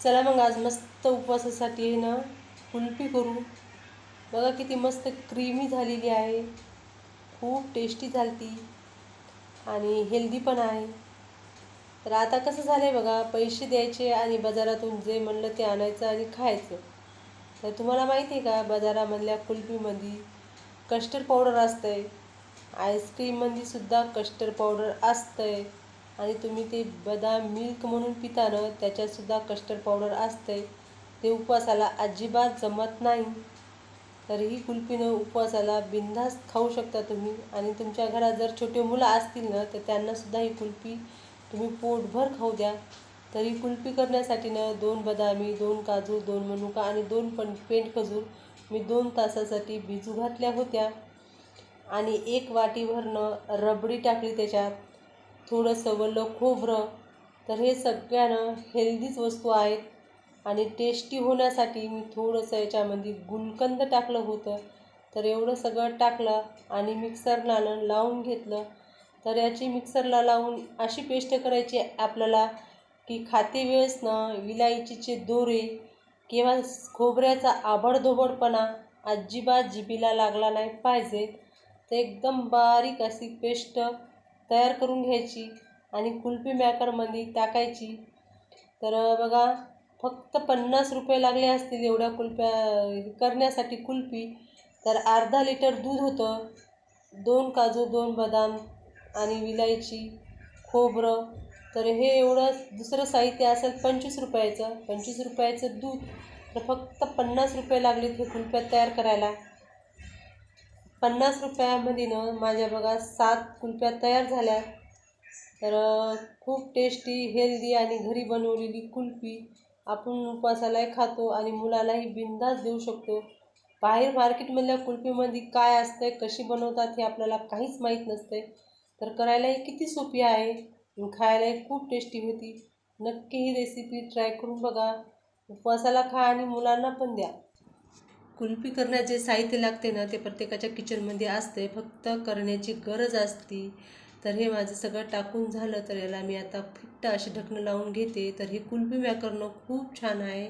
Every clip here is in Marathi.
चला मग आज मस्त उपवासासाठी आहे ना कुल्फी करू. बघा किती मस्त क्रीमी झालेली आहे. खूप टेस्टी झाली आणि हेल्दी पण आहे. तर आता कसं झालं आहे बघा पैसे द्यायचे आणि बाजारातून जे म्हणलं ते आणायचं आणि खायचं. तर तुम्हाला माहिती आहे का बाजारामधल्या कुल्फीमध्ये कस्टर्ड पावडर असतंय. आईस्क्रीममध्ये सुद्धा कस्टर्ड पावडर असतंय. आणि तुम्ही ते बदाम मिल्क म्हणून पिता ना त्याच्यातसुद्धा कस्टर्ड पावडर असते. ते उपवासाला अजिबात जमत नाही. तर ही कुल्फीनं उपवासाला बिनधास्त खाऊ शकता तुम्ही. आणि तुमच्या घरात जर छोटे मुलं असतील ना तर त्यांनासुद्धा ही कुल्फी तुम्ही पोटभर खाऊ द्या. तर ही कुल्फी करण्यासाठी ना दोन बदामी दोन काजू दोन मनुका आणि दोन पण पेंट खजूर मी दोन तासासाठी भिजू घातल्या होत्या. आणि एक वाटीभरनं रबडी टाकली त्याच्यात. थोडंसं वलं खोबरं तर हे सगळ्यानं हेल्दीच वस्तू आहेत. आणि टेस्टी होण्यासाठी मी थोडंसं याच्यामध्ये गुलकंद टाकलं होतं. तर एवढं सगळं टाकलं आणि मिक्सरला लावून घेतलं. तर याची मिक्सरला लावून अशी पेस्ट करायची आपल्याला की खाते वेळेस ना विलायचीचे दोरे किंवा खोबऱ्याचा आबडधोबडपणा अजिबात जिभेला लागला नाही पाहिजे तर एकदम बारीक अशी पेस्ट तयार करून घ्यायची आणि कुल्फी मॅकरमध्ये टाकायची. तर बघा फक्त पन्नास रुपये लागले असतील एवढ्या कुल्फ्या करण्यासाठी कुल्फी. तर अर्धा लिटर दूध होतं. दोन काजू दोन बदाम आणि विलायची खोबरं. तर हे एवढं दुसरं साहित्य असेल पंचवीस रुपयाचं. पंचवीस रुपयाचं दूध. तर फक्त पन्नास रुपये लागलेत हे कुल्फ्या तयार करायला. पन्नास रुपयामध्ये ना माझ्या बघा सात कुल्फ्या तयार झाल्या. तर खूप टेस्टी हेल्दी आणि घरी बनवलेली कुल्फी आपण उपवासालाही खातो आणि मुलालाही बिंदास देऊ शकतो. बाहेर मार्केटमधल्या कुल्फीमध्ये काय असतंय कशी बनवतात हे आपल्याला काहीच माहीत नसते तर करायलाही किती सोपी आहे खायलाही खूप टेस्टी होती. नक्की ही रेसिपी ट्राय करून बघा. उपवासाला खा आणि मुलांना पण द्या. कुल्फी करण्यात जे साहित्य लागते ना ते प्रत्येकाच्या किचनमध्ये असते फक्त करण्याची गरज असते. तर हे माझं सगळं टाकून झालं तर याला मी आता फिट्ट अशी ढकणं लावून घेते. तर हे कुल्फी मॅकरनं खूप छान आहे.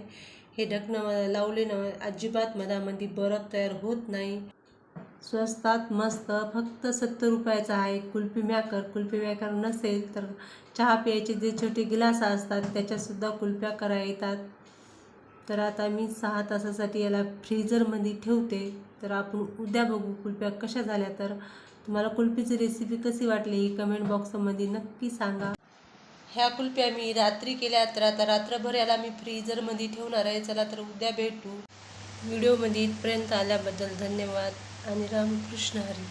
हे ढकणं लावले ना अजिबात मधामध्ये बरफ तयार होत नाही. स्वस्तात मस्त फक्त सत्तर रुपयाचा आहे. कुल्फी मॅकर कुल्फी मॅकर नसेल तर चहा प्यायचे जे छोटे गिलास असतात त्याच्यातसुद्धा कुल्फ्या करा येतात. तर आता मी सहा तासासाठी याला फ्रीजरमध्ये ठेवते. तर आपण उद्या बघू कुल्फ्या कशा झाल्या तर. तुम्हाला कुल्फीची रेसिपी कशी वाटली ही कमेंट बॉक्समध्ये नक्की सांगा. ह्या कुल्प्या मी रात्री केल्या तर आता रात्रभर याला मी फ्रीजरमध्ये ठेवणार आहे. चला तर उद्या भेटू. व्हिडिओमध्ये इथपर्यंत आल्याबद्दल धन्यवाद आणि रामकृष्ण हरी.